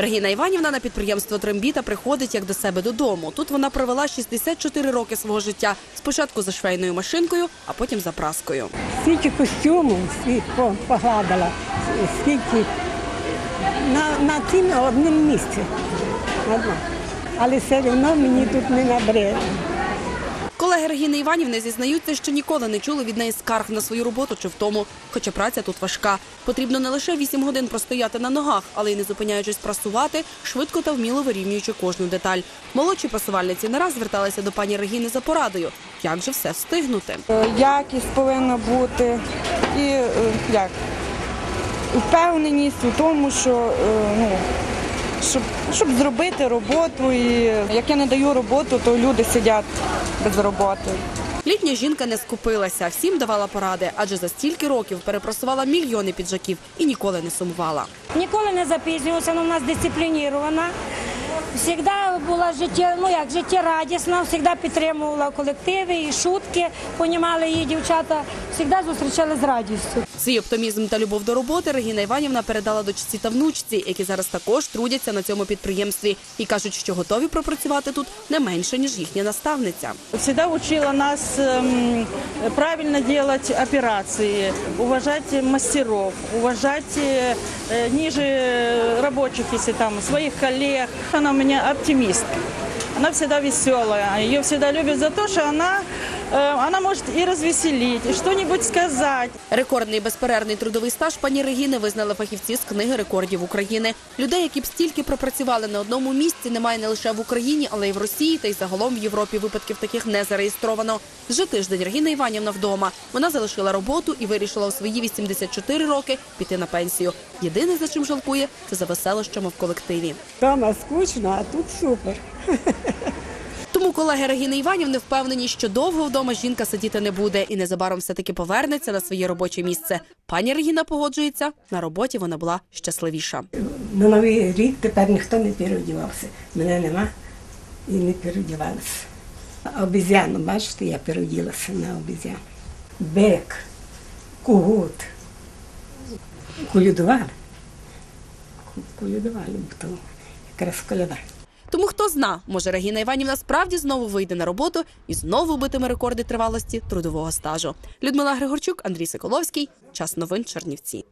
Регіна Іванівна на підприємство Трембіта приходить як до себе додому. Тут вона провела 64 роки свого життя. Спочатку за швейною машинкою, а потім за праскою. Скільки костюмів погладила, скільки на, на цім одному місці. Але все одно мені тут не набрили. Колеги Регіни Іванівни зізнаються, що ніколи не чули від неї скарг на свою роботу чи втому. Хоча праця тут важка. Потрібно не лише 8 годин простояти на ногах, але й не зупиняючись прасувати, швидко та вміло вирівнюючи кожну деталь. Молодші прасувальниці не раз зверталися до пані Регіни за порадою. Як же все встигнути? Е, якість повинна бути і е, як впевненість у тому, що е, ну, щоб, щоб зробити роботу. І як я не даю роботу, то люди сидять без роботи. Літня жінка не скупилася, всім давала поради, адже за стільки років перепросувала мільйони піджаків і ніколи не сумувала. Ніколи не запізнювалася, вона у нас дисциплінірована. Завжди була життя, ну як життєрадісна, завжди підтримувала колективи і шутки, понімали її дівчата, завжди зустрічали з радістю. Свій оптимізм та любов до роботи Регіна Іванівна передала дочці та внучці, які зараз також трудяться на цьому підприємстві і кажуть, що готові пропрацювати тут не менше ніж їхня наставниця. Всегда учила нас правильно делать операции, уважать мастеров, уважать э, ниже рабочих, если там, своих коллег. Она у меня оптимистка. Она всегда веселая. Ее всегда любят за то, что она, э, она может и развеселить, и что-нибудь сказать. Рекордний безперервний трудовий стаж пані Регіни визнали фахівці з книги рекордів України. Людей, які б стільки пропрацювали на одному місці, немає не лише в Україні, але й в Росії та й загалом в Європі випадків таких не зареєстровано. Вже тиждень Регіна Іванівна вдома. Вона залишила роботу і вирішила у свої 84 роки піти на пенсію. Єдине, за чим жалкує, це за веселощами в колективі. Дома скучно, а тут супер. Тому колеги Регіни Іванівни впевнені, що довго вдома жінка сидіти не буде і незабаром все таки повернеться на своє робоче місце. Пані Регіна погоджується на роботі. Вона була щасливіша. На новий рік тепер ніхто не переодівався. Мене нема і не переодівалася. Обізяну, бачите, я переоділася на обізяну. Бек, кугут. Колюдували. Колюдували, бо то якраз коляда. Тому хто зна, може Регіна Іванівна справді знову вийде на роботу і знову битиме рекорди тривалості трудового стажу. Людмила Григорчук, Андрій Соколовський. Час новин Чернівці.